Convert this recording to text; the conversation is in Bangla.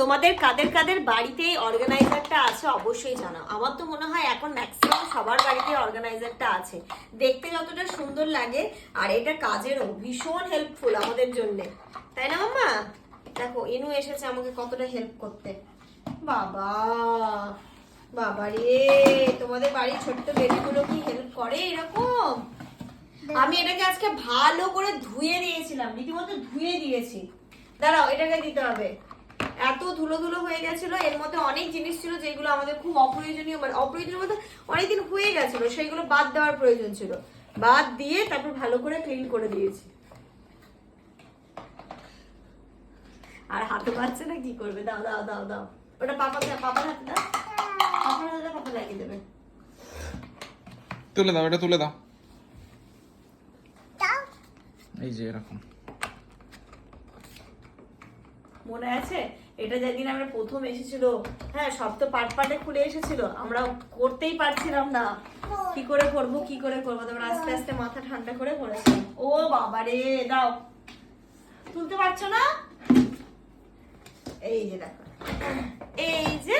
তোমাদের কাদের কাদের বাড়িতে এই অর্গানাইজারটা আছে অবশ্যই জানাও। আমার তো মনে হয় এখন ম্যাক্সিমাম সবার বাড়িতে অর্গানাইজারটা আছে। দেখতে যতটা সুন্দর লাগে, আর এটা কাজেরও ভীষণ হেল্পফুল আমাদের জন্য। তাই না, মাম্মা? দেখো, ইনু এসেছে আমাকে কতটা হেল্প করতে। বাবা বাবা রে, তোমাদের বাড়ির ছোট্ট বেবিগুলো কি হেল্প করে এরকম? আমি এটাকে আজকে ভালো করে ধুয়ে দিয়েছিলাম, রীতিমতো ধুয়ে দিয়েছি। দাঁড়াও, এটাকে দিতে হবে। এত ধুলো ধুলো হয়ে গেছিল এর মধ্যে অনেক জিনিস ছিল যেগুলো আমাদের খুব অপ্রয়োজনীয় মানে অপ্রয়োজনীয় বলতে অনেকদিন হয়ে গেছিল সেইগুলো বাদ দেওয়ার প্রয়োজন ছিল। বাদ দিয়ে তারপর ভালো করে ক্লিন করে দিয়েছি। আর হাতে পাচ্ছে না কি করবে? দাও দাও দাও দাও। ওটা পাপা পাপার হাতে দাও। পাপার হাতে দাও, পাপা লাগিয়ে দেবে। তুলে দাও এটা তুলে দাও। দাও। এই যে এরকম। মনে আছে? এটা যেদিন আমরা প্রথম এসেছিল হ্যাঁ সব তো পাট পাটে খুলে এসেছিল আমরা করতেই পারছিলাম না। কি করে করব, কি করে করব? তারপর আস্তে আস্তে মাথা ঠান্ডা করে করেছিলাম ও বাবা রে, দাও। তুলতে পারছ না? এই যে দেখো। এই যে